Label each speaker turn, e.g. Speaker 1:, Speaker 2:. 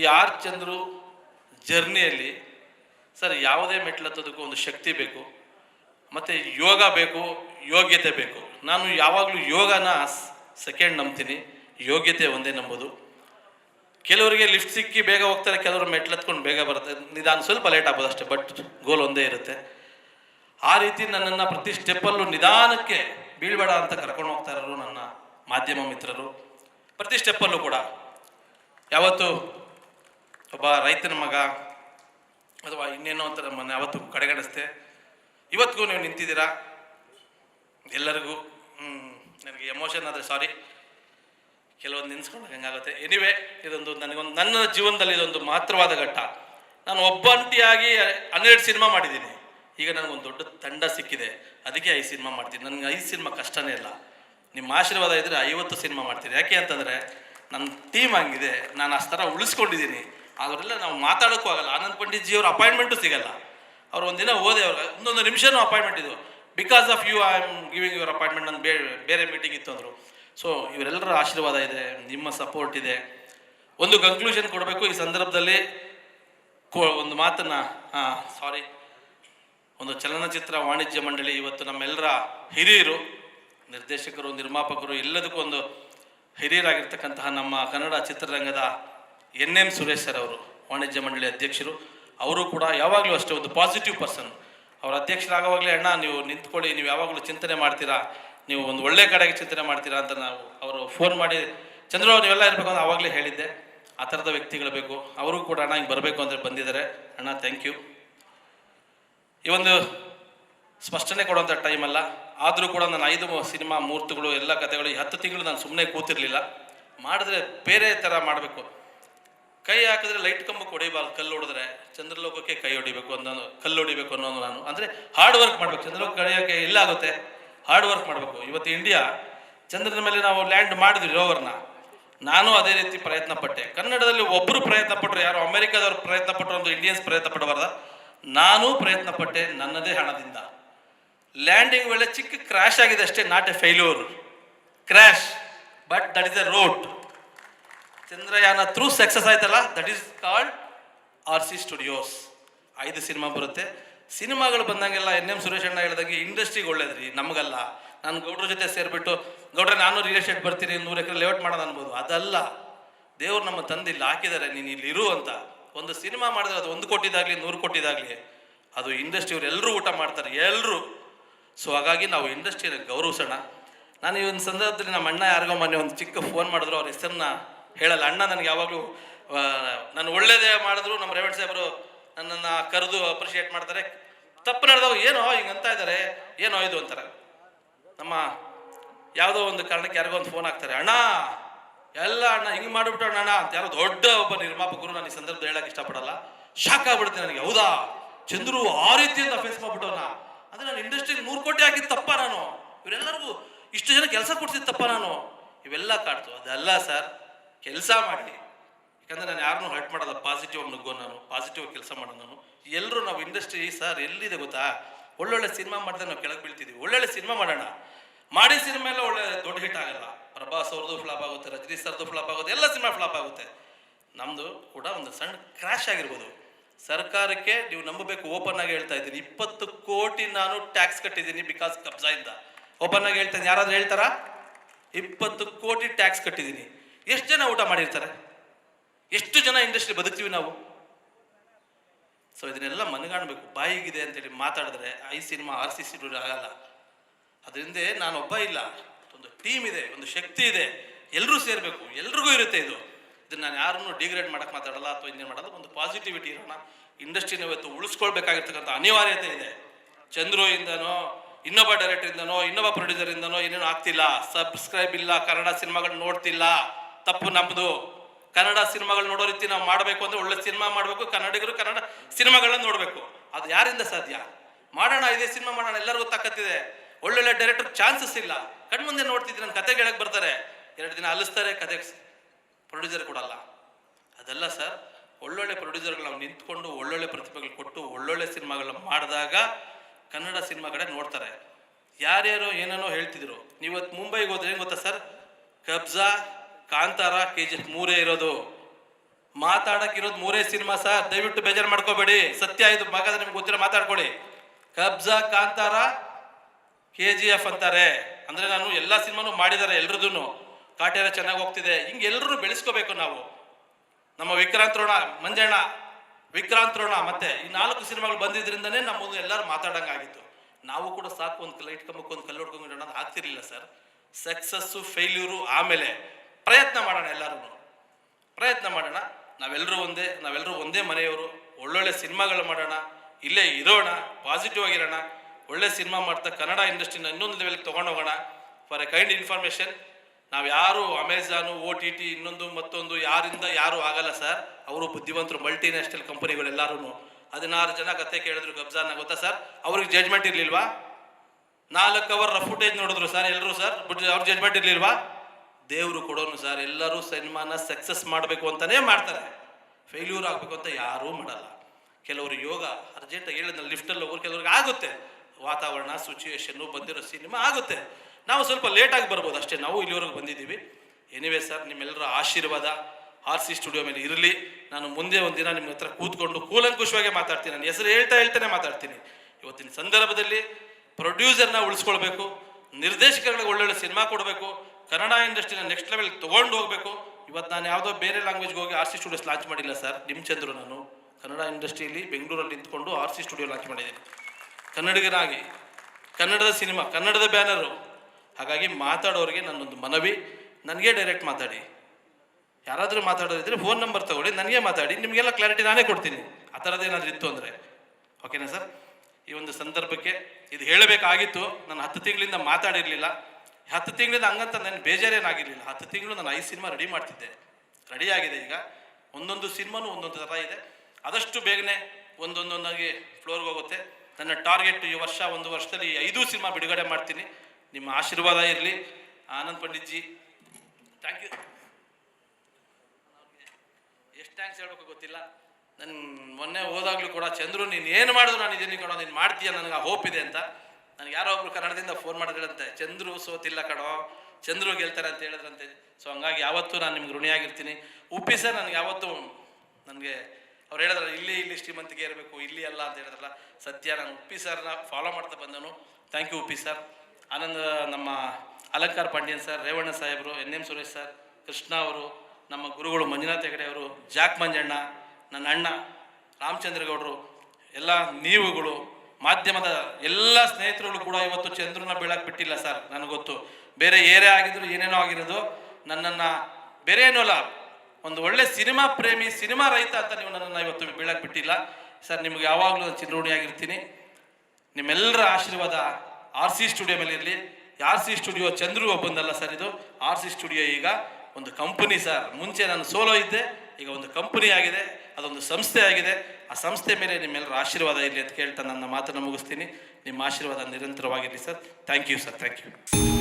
Speaker 1: ಈ R Chandru ಜರ್ನಿಯಲ್ಲಿ, sir, ಯಾವುದೇ ಮೆಟ್ಲತ್ತೋದಕ್ಕೂ ಒಂದು ಶಕ್ತಿ ಬೇಕು, ಮತ್ತು ಯೋಗ ಬೇಕು, ಯೋಗ್ಯತೆ ಬೇಕು. ನಾನು ಯಾವಾಗಲೂ ಯೋಗನ ಸೆಕೆಂಡ್ ನಂಬ್ತೀನಿ. ಯೋಗ್ಯತೆ ಒಂದೇ ನಂಬೋದು. ಕೆಲವರಿಗೆ ಲಿಫ್ಟ್ ಸಿಕ್ಕಿ ಬೇಗ ಹೋಗ್ತಾರೆ, ಕೆಲವರು ಮೆಟ್ಲತ್ಕೊಂಡು ಬೇಗ ಬರುತ್ತೆ. ನಿಧಾನ ಸ್ವಲ್ಪ ಲೇಟ್ ಆಗ್ಬೋದು ಅಷ್ಟೇ, ಬಟ್ ಗೋಲ್ ಒಂದೇ ಇರುತ್ತೆ. ಆ ರೀತಿ ನನ್ನನ್ನು ಪ್ರತಿ ಸ್ಟೆಪ್ಪಲ್ಲೂ ನಿಧಾನಕ್ಕೆ ಬೀಳ್ಬೇಡ ಅಂತ ಕರ್ಕೊಂಡು ಹೋಗ್ತಾ ನನ್ನ ಮಾಧ್ಯಮ ಮಿತ್ರರು. ಪ್ರತಿ ಸ್ಟೆಪ್ಪಲ್ಲೂ ಕೂಡ. ಯಾವತ್ತು ಒಬ್ಬ ರೈತನ ಮಗ, ಅಥವಾ ಇನ್ನೇನೋ ಅಂತ ನಮ್ಮನ್ನು ಅವತ್ತು ಕಡೆಗಣಿಸ್ತೆ ಇವತ್ತಿಗೂ ನೀವು ನಿಂತಿದ್ದೀರಾ? ಎಲ್ಲರಿಗೂ ನನಗೆ ಎಮೋಷನ್ ಆದರೆ ಸಾರಿ. ಕೆಲವೊಂದು ನಿನ್ಸ್ಕೊಂಡಾಗ ಹೆಂಗಾಗುತ್ತೆ? ಎನಿವೆ ಇದೊಂದು ನನಗೊಂದು, ನನ್ನ ಜೀವನದಲ್ಲಿ ಇದೊಂದು ಮಹತ್ತರವಾದ ಘಟ್ಟ. ನಾನು ಒಬ್ಬಂಟಿಯಾಗಿ ಹನ್ನೆರಡು ಸಿನಿಮಾ ಮಾಡಿದ್ದೀನಿ. ಈಗ ನನಗೊಂದು ದೊಡ್ಡ ತಂಡ ಸಿಕ್ಕಿದೆ. ಅದಕ್ಕೆ ಐದು ಸಿನಿಮಾ ಮಾಡ್ತೀನಿ. ನನಗೆ ಐದು ಸಿನಿಮಾ ಕಷ್ಟನೇ ಇಲ್ಲ. ನಿಮ್ಮ ಆಶೀರ್ವಾದ ಇದ್ದರೆ ಐವತ್ತು ಸಿನಿಮಾ ಮಾಡ್ತೀನಿ. ಯಾಕೆ ಅಂತಂದರೆ, ನನ್ನ ಟೀಮ್ ಹಂಗಿದೆ. ನಾನು ಆ ಥರ ಉಳಿಸ್ಕೊಂಡಿದ್ದೀನಿ. ಅವರೆಲ್ಲ ನಾವು ಮಾತಾಡೋಕ್ಕೂ ಆಗಲ್ಲ. ಆನಂದ್ ಪಂಡಿತ್ ಅಪಾಯಿಂಟ್ಮೆಂಟು ಸಿಗಲ್ಲ. ಅವ್ರು ಒಂದಿನ ಓದೆ ಅವ್ರಿಗೆ ಒಂದೊಂದು ನಿಮಿಷನೂ ಅಪಾಯಿಂಟ್ಮೆಂಟ್ ಇದು. Because of you I am giving your appointment ನನ್ನ ಬೇರೆ ಬೇರೆ ಮೀಟಿಂಗ್ ಇತ್ತು ಅಂದರು. ಸೊ ಇವರೆಲ್ಲರ ಆಶೀರ್ವಾದ ಇದೆ. ನಿಮ್ಮ ಸಪೋರ್ಟ್ ಇದೆ. ಒಂದು ಕನ್ಕ್ಲೂಷನ್ ಕೊಡಬೇಕು. ಈ ಸಂದರ್ಭದಲ್ಲಿ ಒಂದು ಹಾಂ ಸಾರಿ ಒಂದು ಚಲನಚಿತ್ರ ವಾಣಿಜ್ಯ ಮಂಡಳಿ ಇವತ್ತು ನಮ್ಮೆಲ್ಲರ ಹಿರಿಯರು, ನಿರ್ದೇಶಕರು, ನಿರ್ಮಾಪಕರು ಎಲ್ಲದಕ್ಕೂ ಒಂದು ಹಿರಿಯರಾಗಿರ್ತಕ್ಕಂತಹ ನಮ್ಮ ಕನ್ನಡ ಚಿತ್ರರಂಗದ ಎನ್ ಎಂ ಸುರೇಶ್ ಸರ್ ಅವರು, ವಾಣಿಜ್ಯ ಮಂಡಳಿ ಅಧ್ಯಕ್ಷರು, ಅವರು ಕೂಡ ಯಾವಾಗಲೂ ಅಷ್ಟೇ ಒಂದು ಪಾಸಿಟಿವ್ ಪರ್ಸನ್ ಅವ್ರ ಅಧ್ಯಕ್ಷರಾಗುವಾಗಲೇ, ಅಣ್ಣ, ನೀವು ನಿಂತ್ಕೊಳ್ಳಿ, ನೀವು ಯಾವಾಗಲೂ ಚಿಂತನೆ ಮಾಡ್ತೀರಾ? ನೀವು ಒಂದು ಒಳ್ಳೆ ಕಡೆಗೆ ಚಿಂತನೆ ಮಾಡ್ತೀರಾ? ಅಂತ ನಾವು ಅವರು ಫೋನ್ ಮಾಡಿ, ಚಂದ್ರ ನೀವೆಲ್ಲ ಇರಬೇಕು ಅಂತ ಆವಾಗಲೇ ಹೇಳಿದ್ದೆ. ಆ ಥರದ ವ್ಯಕ್ತಿಗಳು ಬೇಕು. ಅವರು ಕೂಡ ಅಣ್ಣ ಹಿಂಗೆ ಬರಬೇಕು ಅಂದರೆ ಬಂದಿದ್ದಾರೆ. ಅಣ್ಣ ಥ್ಯಾಂಕ್ ಯು ಈ ಒಂದು ಸ್ಪಷ್ಟನೆ ಕೊಡುವಂಥ ಅಲ್ಲ. ಆದರೂ ಕೂಡ ನಾನು ಐದು ಸಿನಿಮಾ ಮೂರ್ತುಗಳು, ಎಲ್ಲ ಕಥೆಗಳು ಈ ಹತ್ತು ತಿಂಗಳು ನಾನು ಸುಮ್ಮನೆ ಕೂತಿರಲಿಲ್ಲ. ಮಾಡಿದ್ರೆ ಬೇರೆ ಥರ ಮಾಡಬೇಕು. ಕೈ ಹಾಕಿದ್ರೆ ಲೈಟ್ ಕಂಬಕ್ಕೆ ಹೊಡಿಬಾರ್ದು ಕಲ್ಲು ಹೊಡೆದ್ರೆ. ಚಂದ್ರಲೋಕಕ್ಕೆ ಕೈ ಹೊಡಿಬೇಕು ಅನ್ನೋ ಕಲ್ಲು ಹೊಡಿಬೇಕು ಅನ್ನೋದು ನಾನು. ಅಂದರೆ ಹಾರ್ಡ್ ವರ್ಕ್ ಮಾಡಬೇಕು. ಚಂದ್ರಲೋಕ ಕಳೆಯೋಕ್ಕೆ ಎಲ್ಲ ಆಗುತ್ತೆ. ಹಾರ್ಡ್ ವರ್ಕ್ ಮಾಡಬೇಕು. ಇವತ್ತು ಇಂಡಿಯಾ ಚಂದ್ರನ ಮೇಲೆ ನಾವು ಲ್ಯಾಂಡ್ ಮಾಡಿದ್ವಿ ರೋವರ್ನ ನಾನು ಅದೇ ರೀತಿ ಪ್ರಯತ್ನ ಪಟ್ಟೆ. ಕನ್ನಡದಲ್ಲಿ ಒಬ್ಬರು ಪ್ರಯತ್ನ ಪಟ್ಟರು ಯಾರು ಅಮೆರಿಕದವ್ರು ಪ್ರಯತ್ನ ಪಟ್ಟರು ಒಂದು ಇಂಡಿಯನ್ಸ್ ಪ್ರಯತ್ನ ಪಡಬಾರ್ದ. ನಾನು ಪ್ರಯತ್ನ ಪಟ್ಟೆ ನನ್ನದೇ ಹಣದಿಂದ. ಲ್ಯಾಂಡಿಂಗ್ ವೇಳೆ ಚಿಕ್ಕ ಕ್ರ್ಯಾಶ್ ಆಗಿದೆ ಅಷ್ಟೇ not a failure crash but that is a road Chandrayaan through success ಆಯ್ತಲ್ಲ that is called R C studios ಐದು ಸಿನಿಮಾ ಬರುತ್ತೆ. ಸಿನಿಮಾಗಳು ಬಂದಂಗೆಲ್ಲ ಎನ್ ಎಂ ಸುರೇಶ್ ಅಣ್ಣ ಹೇಳ್ದಂಗೆ ಇಂಡಸ್ಟ್ರಿಗೆ ಒಳ್ಳೇದ್ರಿ, ನಮಗಲ್ಲ. ನಾನು ಗೌಡ್ರ ಜೊತೆ ಸೇರಿಬಿಟ್ಟು, ಗೌಡ್ರೆ ನಾನು ರಿಯಲ್ ಎಸ್ಟೇಟ್ ಬರ್ತೀನಿ, ನೂರು ಎಕರೆ ಲೇಔಟ್ ಮಾಡೋದು ಅನ್ಬೋದು. ಅದಲ್ಲ. ದೇವ್ರು ನಮ್ಮ ತಂದೆ ಇಲ್ಲಿ ಹಾಕಿದ್ದಾರೆ, ನೀನು ಇಲ್ಲಿ ಇರು ಅಂತ. ಒಂದು ಸಿನಿಮಾ ಮಾಡಿದ್ರೆ ಅದು ಒಂದು ಕೋಟಿದಾಗಲಿ, ನೂರು ಕೋಟಿದಾಗಲಿ, ಅದು ಇಂಡಸ್ಟ್ರಿ ಎಲ್ಲರೂ ಊಟ ಮಾಡ್ತಾರೆ ಎಲ್ಲರೂ ಸೊ ಹಾಗಾಗಿ ನಾವು ಇಂಡಸ್ಟ್ರಿನ ಗೌರವಿಸೋಣ. ನಾನು ಈ ಒಂದು ಸಂದರ್ಭದಲ್ಲಿ ನಮ್ಮ ಅಣ್ಣ ಯಾರಿಗೋ ಮೊನ್ನೆ ಒಂದು ಚಿಕ್ಕ ಫೋನ್ ಮಾಡಿದ್ರು, ಅವ್ರ ಹೆಸರನ್ನ ಹೇಳಲ್ಲ, ಅಣ್ಣ, ನನಗೆ ಯಾವಾಗಲೂ ನಾನು ಒಳ್ಳೇದೇ ಮಾಡಿದ್ರು, ನಮ್ಮ ರೇವಣ್ ಸಾಹೇಬರು ನನ್ನನ್ನು ಕರೆದು ಅಪ್ರಿಷಿಯೇಟ್ ಮಾಡ್ತಾರೆ. ತಪ್ಪು ನಡೆದವು, ಏನೋ ಅಂತ ಇದ್ದಾರೆ, ಏನೋ ಇದು ಅಂತಾರೆ. ನಮ್ಮ ಯಾವುದೋ ಒಂದು ಕಾರಣಕ್ಕೆ ಯಾರಿಗೋ ಒಂದು ಫೋನ್ ಹಾಕ್ತಾರೆ, ಅಣ್ಣ, ಎಲ್ಲ ಅಣ್ಣ, ಹಿಂಗೆ ಮಾಡಿಬಿಟ್ಟು ಅಣ್ಣ ಅಂತ ಯಾರೋ ದೊಡ್ಡ ಒಬ್ಬ ನಿರ್ಮಾಪಕರು ನಾನು ಈ ಸಂದರ್ಭದಲ್ಲಿ ಹೇಳಕ್ಕೆ ಇಷ್ಟಪಡಲ್ಲ. ಶಾಕ್ ಆಗ್ಬಿಡುತ್ತೆ ನನಗೆ, ಹೌದಾ? ಚಂದ್ರು ಆ ರೀತಿಯಿಂದ ಫೇಸ್ ಮಾಡ್ಬಿಟ್ಟವನ? ಅಂದರೆ ನಾನು ಇಂಡಸ್ಟ್ರಿಗೆ ನೂರು ಕೋಟಿ ಹಾಕಿದ್ದು ತಪ್ಪ ನಾನು. ಇವರೆಲ್ಲರಿಗೂ ಇಷ್ಟು ಜನ ಕೆಲಸ ಕೊಡ್ತಿದ್ದು ತಪ್ಪ ನಾನು. ಇವೆಲ್ಲ ಕಾಡ್ತು. ಅದಲ್ಲ ಸರ್ ಕೆಲಸ ಮಾಡಿ. ಯಾಕಂದ್ರೆ ನಾನು ಯಾರನ್ನು ಹರ್ಟ್ ಮಾಡಲ್ಲ ಪಾಸಿಟಿವ್ ನುಗ್ಗೋ ನಾನು ಪಾಸಿಟಿವ್ ಕೆಲಸ ಮಾಡೋದು ನಾನು. ಎಲ್ಲರೂ ನಾವು ಇಂಡಸ್ಟ್ರಿ ಸರ್, ಎಲ್ಲಿದೆ ಗೊತ್ತಾ? ಒಳ್ಳೊಳ್ಳೆ ಸಿನಿಮಾ ಮಾಡಿದ್ರೆ ನಾವು ಕೆಳಗೆ ಬೀಳ್ತಿದ್ದೀವಿ ಒಳ್ಳೊಳ್ಳೆ ಸಿನಿಮಾ ಮಾಡೋಣ. ಮಾಡಿ ಸಿನಿಮಾ ಎಲ್ಲ ಒಳ್ಳೆ ದೊಡ್ಡ ಹಿಟ್ ಆಗಲ್ಲ. ಪ್ರಭಾಸ್ ಅವ್ರದ್ದು ಫ್ಲಾಪ್ ಆಗುತ್ತೆ ರಜನಿ ಸರ್ದು ಫ್ಲಾಪ್ ಆಗುತ್ತೆ, ಎಲ್ಲ ಸಿನಿಮಾ ಫ್ಲಾಪ್ ಆಗುತ್ತೆ. ನಮ್ಮದು ಕೂಡ ಒಂದು ಸಣ್ಣ ಕ್ರ್ಯಾಶ್ ಆಗಿರ್ಬೋದು. ಸರ್ಕಾರಕ್ಕೆ ನೀವು ನಂಬಬೇಕು ಓಪನ್ ಆಗಿ ಹೇಳ್ತಾ ಇದ್ದೀನಿ. ಇಪ್ಪತ್ತು ಕೋಟಿ ನಾನು ಟ್ಯಾಕ್ಸ್ ಕಟ್ಟಿದ್ದೀನಿ ಬಿಕಾಸ್ ಕಬ್ಜಾಯಿಂದ. ಓಪನ್ ಆಗಿ ಹೇಳ್ತೇನೆ ಯಾರಾದ್ರೂ ಹೇಳ್ತಾರಾ? ಇಪ್ಪತ್ತು ಕೋಟಿ ಟ್ಯಾಕ್ಸ್ ಕಟ್ಟಿದ್ದೀನಿ. ಎಷ್ಟು ಜನ ಊಟ ಮಾಡಿರ್ತಾರೆ? ಎಷ್ಟು ಜನ ಇಂಡಸ್ಟ್ರಿ ಬದುಕ್ತೀವಿ ನಾವು? ಸೊ ಇದನ್ನೆಲ್ಲ ಮನಗಾಣಬೇಕು. ಬಾಯಿಗಿದೆ ಅಂತೇಳಿ ಮಾತಾಡಿದ್ರೆ I cinema R C cinema ಆಗಲ್ಲ. ಅದರಿಂದ ನಾನು ಒಬ್ಬ ಇಲ್ಲ. ಒಂದು ಟೀಮ್ ಇದೆ, ಒಂದು ಶಕ್ತಿ ಇದೆ. ಎಲ್ಲರೂ ಸೇರಬೇಕು. ಎಲ್ರಿಗೂ ಇರುತ್ತೆ ಇದು. ಇದನ್ನು ನಾನು ಯಾರನ್ನು ಡಿಗ್ರೇಡ್ ಮಾಡೋಕ್ಕೆ ಮಾತಾಡಲ್ಲ ಅಥವಾ ಇನ್ನೇನು ಮಾಡಲ್ಲ. ಒಂದು ಪಾಸಿಟಿವಿಟಿ ಇರೋಣ. ಇಂಡಸ್ಟ್ರಿನ ಇವತ್ತು ಉಳಿಸ್ಕೊಳ್ಬೇಕಾಗಿರ್ತಕ್ಕಂಥ ಅನಿವಾರ್ಯತೆ ಇದೆ. ಚಂದ್ರು ಇನ್ನೊಬ್ಬ ಡೈರೆಕ್ಟರ್ ಇನ್ನೊಬ್ಬ ಪ್ರೊಡ್ಯೂಸರ್ ಇಂದನೋ ಏನೇನು ಆಗ್ತಿಲ್ಲ. ಸಬ್ಸ್ಕ್ರೈಬ್ ಇಲ್ಲ. ಕನ್ನಡ ಸಿನಿಮಾಗಳು ನೋಡ್ತಿಲ್ಲ. ತಪ್ಪು ನಮ್ಮದು ಕನ್ನಡ ಸಿನಿಮಾಗಳು ನೋಡೋ ರೀತಿ ನಾವು ಮಾಡಬೇಕು ಅಂದರೆ ಒಳ್ಳೆ ಸಿನಿಮಾ ಮಾಡಬೇಕು, ಕನ್ನಡಿಗರು ಕನ್ನಡ ಸಿನಿಮಾಗಳನ್ನ ನೋಡಬೇಕು. ಅದು ಯಾರಿಂದ ಸಾಧ್ಯ? ಮಾಡೋಣ, ಇದೇ ಸಿನಿಮಾ ಮಾಡೋಣ, ಎಲ್ಲರಿಗೂ ತಕ್ಕತ್ತಿದೆ ಒಳ್ಳೊಳ್ಳೆ ಡೈರೆಕ್ಟರ್ ಚಾನ್ಸಸ್ ಇಲ್ಲ. ಕಣ್ಮುಂದೆ ನೋಡ್ತಿದ್ರೆ ನನ್ನ ಕತೆ ಹೇಳಕ್ಕೆ ಬರ್ತಾರೆ. ಎರಡು ದಿನ ಅಲಿಸ್ತಾರೆ ಕತೆ ಪ್ರೊಡ್ಯೂಸರ್ ಕೊಡಲ್ಲ. ಅದೆಲ್ಲ ಸರ್, ಒಳ್ಳೊಳ್ಳೆ ಪ್ರೊಡ್ಯೂಸರ್ಗಳು ನಾವು ನಿಂತ್ಕೊಂಡು ಒಳ್ಳೊಳ್ಳೆ ಪ್ರತಿಭೆಗಳು ಕೊಟ್ಟು ಒಳ್ಳೊಳ್ಳೆ ಸಿನಿಮಾಗಳನ್ನ ಮಾಡಿದಾಗ ಕನ್ನಡ ಸಿನಿಮಾ ಕಡೆ ನೋಡ್ತಾರೆ. ಯಾರ್ಯಾರು ಏನೇನೋ ಹೇಳ್ತಿದ್ರು. ಇವತ್ತು ಮುಂಬೈಗೆ ಹೋದ್ರೆ ಏನು ಗೊತ್ತಾ sir? Kabzaa Kantara K G ಮೂರೇ ಇರೋದು. ಮಾತಾಡಕ್ಕಿರೋದು ಮೂರೇ ಸಿನಿಮಾ ಸರ್. ದಯವಿಟ್ಟು ಬೇಜಾರು ಮಾಡ್ಕೋಬೇಡಿ. ಸತ್ಯ, ಇದು ಮಗದ ನಿಮ್ಗೆ ಗೊತ್ತಿರೋ ಮಾತಾಡ್ಕೊಳ್ಳಿ. Kabzaa, Kantara K G F ಅಂತಾರೆ. ಅಂದ್ರೆ ನಾನು ಎಲ್ಲ ಸಿನಿಮಾನು ಮಾಡಿದ್ದಾರೆ ಎಲ್ರದೂ ಕಾಟೇರ ಚೆನ್ನಾಗಿ ಹೋಗ್ತಿದೆ. ಹಿಂಗೆ ಎಲ್ಲರೂ ಬೆಳೆಸ್ಕೋಬೇಕು ನಾವು. ನಮ್ಮ ವಿಕ್ರಾಂತ್ ರೋಣ, ಮಂಜಣ್ಣ, ವಿಕ್ರಾಂತ್ ರೋಣ ಮತ್ತೆ ಈ ನಾಲ್ಕು ಸಿನಿಮಾಗಳು ಬಂದಿದ್ರಿಂದನೇ ನಮ್ಮ ಮುಂದೆ ಎಲ್ಲರೂ ಮಾತಾಡಂಗಾಗಿತ್ತು. ನಾವು ಕೂಡ ಸಾಕು, ಒಂದು ಲೈಟ್ ಕಂಬಕ್ಕೆ ಒಂದು ಕಲ್ಲು ಹೊಡ್ಕೊಂಡು ಅನ್ನೋದು ಆಗ್ತಿರ್ಲಿಲ್ಲ ಸರ್. ಸಕ್ಸಸ್ಸು ಫೇಲ್ಯೂರು ಆಮೇಲೆ. ಪ್ರಯತ್ನ ಮಾಡೋಣ ಎಲ್ಲರೂ ಪ್ರಯತ್ನ ಮಾಡೋಣ. ನಾವೆಲ್ಲರೂ ಒಂದೇ ನಾವೆಲ್ಲರೂ ಒಂದೇ ಮನೆಯವರು. ಒಳ್ಳೊಳ್ಳೆ ಸಿನಿಮಾಗಳು ಮಾಡೋಣ. ಇಲ್ಲೇ ಇರೋಣ. ಪಾಸಿಟಿವ್ ಆಗಿರೋಣ. ಒಳ್ಳೆ ಸಿನಿಮಾ ಮಾಡ್ತಾ ಕನ್ನಡ ಇಂಡಸ್ಟ್ರಿನ ಇನ್ನೊಂದು ಲೆವೆಲ್ಗೆ ತೊಗೊಂಡೋಗೋಣ ಫಾರ್ ಎ ಕೈಂಡ್ ಇನ್ಫಾರ್ಮೇಷನ್ ನಾವು ಯಾರು ಅಮೆಝಾನು ಓ ಟಿ ಟಿ ಇನ್ನೊಂದು ಮತ್ತೊಂದು ಯಾರಿಂದ ಯಾರು ಆಗಲ್ಲ ಸರ್ ಅವರು ಬುದ್ಧಿವಂತರು ಮಲ್ಟಿನ್ಯಾಷನಲ್ ಕಂಪನಿಗಳೆಲ್ಲರೂ ಹದಿನಾರು ಜನ ಕತೆ ಕೇಳಿದ್ರು ಗಬ್ಜಾನ, ಗೊತ್ತಾ ಸರ್ ಅವ್ರಿಗೆ ಜಜ್ಮೆಂಟ್ ಇರಲಿಲ್ವಾ? ನಾಲ್ಕು ಅವರ್ ಫುಟೇಜ್ ನೋಡಿದ್ರು ಸರ್ ಎಲ್ಲರೂ ಸರ್ ಅವ್ರ ಜಜ್ಮೆಂಟ್ ಇರ್ಲಿಲ್ವಾ? ದೇವರು ಕೊಡೋನು ಸರ್, ಎಲ್ಲರೂ ಸಿನಿಮಾನ ಸಕ್ಸಸ್ ಮಾಡಬೇಕು ಅಂತಲೇ ಮಾಡ್ತಾರೆ. ಫೇಲ್ಯೂರ್ ಆಗಬೇಕು ಅಂತ ಯಾರೂ ಮಾಡಲ್ಲ. ಕೆಲವರು ಯೋಗ ಅರ್ಜೆಂಟಾಗಿ ಹೇಳಿದ ಲಿಫ್ಟಲ್ಲಿ ಹೋಗೋರು ಕೆಲವ್ರಿಗೆ ಆಗುತ್ತೆ. ವಾತಾವರಣ ಸಿಚುವೇಶನ್ನು ಬಂದಿರೋ ಸಿನಿಮಾ ಆಗುತ್ತೆ. ನಾವು ಸ್ವಲ್ಪ ಲೇಟಾಗಿ ಬರ್ಬೋದು ಅಷ್ಟೇ, ನಾವು ಇಲ್ಲಿವರೆಗೂ ಬಂದಿದ್ದೀವಿ. ಎನಿವೇ ಸರ್ ನಿಮ್ಮೆಲ್ಲರ ಆಶೀರ್ವಾದ ಆರ್ ಸಿ ಸ್ಟುಡಿಯೋ ಮೇಲೆ ಇರಲಿ. ನಾನು ಮುಂದೆ ಒಂದಿನ ನಿಮ್ಮ ಹತ್ರ ಕೂತ್ಕೊಂಡು ಕೂಲಂಕುಷವಾಗಿ ಮಾತಾಡ್ತೀನಿ. ನನ್ನ ಹೆಸರು ಹೇಳ್ತಾ ಹೇಳ್ತಾನೆ ಮಾತಾಡ್ತೀನಿ. ಇವತ್ತಿನ ಸಂದರ್ಭದಲ್ಲಿ ಪ್ರೊಡ್ಯೂಸರ್ನ ಉಳಿಸ್ಕೊಳ್ಬೇಕು, ನಿರ್ದೇಶಕರಿಗೆ ಒಳ್ಳೊಳ್ಳೆ ಸಿನಿಮಾ ಕೊಡಬೇಕು ಕನ್ನಡ ಇಂಡಸ್ಟ್ರಿನ ನೆಕ್ಸ್ಟ್ ಲೆವೆಲ್ ತೊಗೊಂಡು ಹೋಗಬೇಕು. ಇವತ್ತು ನಾನು ಯಾವುದೋ ಬೇರೆ ಲ್ಯಾಂಗ್ವೇಜ್ಗೆ ಹೋಗಿ ಆರ್ ಸಿ ಸ್ಟುಡಿಯೋಸ್ ಲಾಂಚ್ ಮಾಡಿಲ್ಲ ಸರ್ ನಿಮ್ಮ ಚಂದ್ರು ನಾನು. ಕನ್ನಡ ಇಂಡಸ್ಟ್ರಿಯಲ್ಲಿ ಬೆಂಗಳೂರಲ್ಲಿ ನಿಂತ್ಕೊಂಡು ಆರ್ ಸಿ ಸ್ಟುಡಿಯೋ ಲಾಂಚ್ ಮಾಡಿದ್ದೀನಿ. ಕನ್ನಡಿಗರಾಗಿ ಕನ್ನಡದ ಸಿನಿಮಾ ಕನ್ನಡದ ಬ್ಯಾನರು ಹಾಗಾಗಿ ಮಾತಾಡೋರಿಗೆ ನನ್ನೊಂದು ಮನವಿ. ನನಗೆ ಡೈರೆಕ್ಟ್ ಮಾತಾಡಿ. ಯಾರಾದರೂ ಮಾತಾಡೋದಿದ್ರೆ ಫೋನ್ ನಂಬರ್ ತಗೊಳ್ಳಿ, ನನಗೆ ಮಾತಾಡಿ, ನಿಮಗೆಲ್ಲ ಕ್ಲಾರಿಟಿ ನಾನೇ ಕೊಡ್ತೀನಿ. ಆ ಥರದ್ದು ಇತ್ತು ಅಂದರೆ. ಓಕೆನಾ ಸರ್ ಈ ಒಂದು ಸಂದರ್ಭಕ್ಕೆ ಇದು ಹೇಳಬೇಕಾಗಿತ್ತು. ನಾನು ಹತ್ತು ತಿಂಗಳಿಂದ ಮಾತಾಡಿರಲಿಲ್ಲ. ಹತ್ತು ತಿಂಗಳಿಂದ ಹಂಗಂತ ನನ್ನ ಬೇಜಾರೇನಾಗಿರಲಿಲ್ಲ. ಹತ್ತು ತಿಂಗಳು ನಾನು ಐದು ಸಿನಿಮಾ ರೆಡಿ ಮಾಡ್ತಿದ್ದೆ. ರೆಡಿ ಆಗಿದೆ ಈಗ. ಒಂದೊಂದು ಸಿನಿಮಾನು ಒಂದೊಂದು ಥರ ಇದೆ. ಆದಷ್ಟು ಬೇಗನೆ ಒಂದೊಂದೊಂದಾಗಿ ಫ್ಲೋರ್ಗೆ ಹೋಗುತ್ತೆ. ನನ್ನ ಟಾರ್ಗೆಟ್ ಈ ವರ್ಷ, ಒಂದು ವರ್ಷದಲ್ಲಿ ಐದು ಸಿನಿಮಾ ಬಿಡುಗಡೆ ಮಾಡ್ತೀನಿ. ನಿಮ್ಮ ಆಶೀರ್ವಾದ ಇರಲಿ. ಆನಂದ್ ಪಂಡಿತ್ಜಿ ಥ್ಯಾಂಕ್ ಯು ಎಷ್ಟು ಥ್ಯಾಂಕ್ಸ್ ಹೇಳ್ಬೇಕು ಗೊತ್ತಿಲ್ಲ. ನನ್ನ ಮೊನ್ನೆ ಹೋದಾಗಲೂ ಕೂಡ ಚಂದ್ರು, ನೀನು ಏನು ಮಾಡಿದ್ರು ನಾನು ಇದೀನಿ ಕೂಡ ನೀನು ಮಾಡ್ತೀಯ, ನನಗೆ ಆ ಹೋಪ್ ಇದೆ ಅಂತ. ನನಗೆ ಯಾರೋ ಒಬ್ರು ಕನ್ನಡದಿಂದ ಫೋನ್ ಮಾಡಿದ್ರಂತೆ, ಚಂದ್ರು ಸೋತಿಲ್ಲ ಕಡೋ ಚಂದ್ರು ಗೆಲ್ತಾರೆ ಅಂತ ಹೇಳಿದ್ರಂತೆ. ಸೊ ಹಂಗಾಗಿ ಯಾವತ್ತೂ ನಾನು ನಿಮ್ಗೆ ಋಣಿಯಾಗಿರ್ತೀನಿ. ಉಪ್ಪಿ ಸರ್ ನನಗೆ ಯಾವತ್ತೂ ನನಗೆ, ಅವ್ರು ಹೇಳಿದ್ರಲ್ಲ, ಇಲ್ಲಿ ಇಲ್ಲಿ ಶ್ರೀಮಂತಿಗೆ ಇರಬೇಕು, ಇಲ್ಲಿ ಅಲ್ಲ ಅಂತ ಹೇಳಿದ್ರಲ್ಲ ಸತ್ಯ ನಾನು ಉಪ್ಪಿ ಸರ್ನ ಫಾಲೋ ಮಾಡ್ತಾ ಬಂದನು thank you Uppi sir Ananda, ನಮ್ಮ ಅಲಂಕಾರ ಪಾಂಡ್ಯನ್ ಸರ್ ರೇವಣ್ಣ ಸಾಹೇಬರು, N M Suresh sir Krishna ಅವರು, ನಮ್ಮ ಗುರುಗಳು ಮಂಜುನಾಥ್ ಹೆಗಡೆ ಅವರು, ಜಾಕ್ ಮಂಜಣ್ಣ, ನನ್ನ ಅಣ್ಣ ರಾಮಚಂದ್ರಗೌಡರು ಎಲ್ಲ ನೀವುಗಳು ಮಾಧ್ಯಮದ ಎಲ್ಲ ಸ್ನೇಹಿತರುಗಳು ಕೂಡ ಇವತ್ತು ಚಂದ್ರನ ಬೀಳಕ್ಕೆ ಬಿಟ್ಟಿಲ್ಲ ಸರ್, ನನಗೆ ಗೊತ್ತು. ಬೇರೆ ಏರೇ ಆಗಿದ್ರು ಏನೇನೋ ಆಗಿರೋದು, ನನ್ನನ್ನು ಬೇರೆ ಏನೂ ಅಲ್ಲ, ಒಂದು ಒಳ್ಳೆ ಸಿನಿಮಾ ಪ್ರೇಮಿ, ಸಿನಿಮಾ ರೈತ ಅಂತ ನೀವು ನನ್ನನ್ನು ಇವತ್ತು ಬೀಳಕ್ಕೆ ಬಿಟ್ಟಿಲ್ಲ. ಸರ್, ನಿಮ್ಗೆ ಯಾವಾಗಲೂ ಚಿರಋಣಿಯಾಗಿರ್ತೀನಿ ನಿಮ್ಮೆಲ್ಲರ ಆಶೀರ್ವಾದ ಆರ್ ಸಿ ಸ್ಟುಡಿಯೋ ಮೇಲೆ ಇರಲಿ ಆರ್ ಸಿ ಸ್ಟುಡಿಯೋ ಚಂದ್ರು ಒಬ್ಬಂದಲ್ಲ ಸರ್ ಇದು. ಆರ್ ಸಿ ಸ್ಟುಡಿಯೋ ಈಗ. ಒಂದು ಕಂಪನಿ ಸರ್ ಮುಂಚೆ ನಾನು ಸೋಲೋ ಇದ್ದೆ, ಈಗ ಒಂದು ಕಂಪನಿ ಆಗಿದೆ, ಅದೊಂದು ಸಂಸ್ಥೆ ಆಗಿದೆ. ಆ ಸಂಸ್ಥೆ ಮೇಲೆ ನಿಮ್ಮೆಲ್ಲರ ಆಶೀರ್ವಾದ ಇರಲಿ ಅಂತ ಕೇಳ್ತಾ ನನ್ನ ಮಾತನ್ನು ಮುಗಿಸ್ತೀನಿ. ನಿಮ್ಮ ಆಶೀರ್ವಾದ ನಿರಂತರವಾಗಿರಲಿ sir. Thank you sir thank you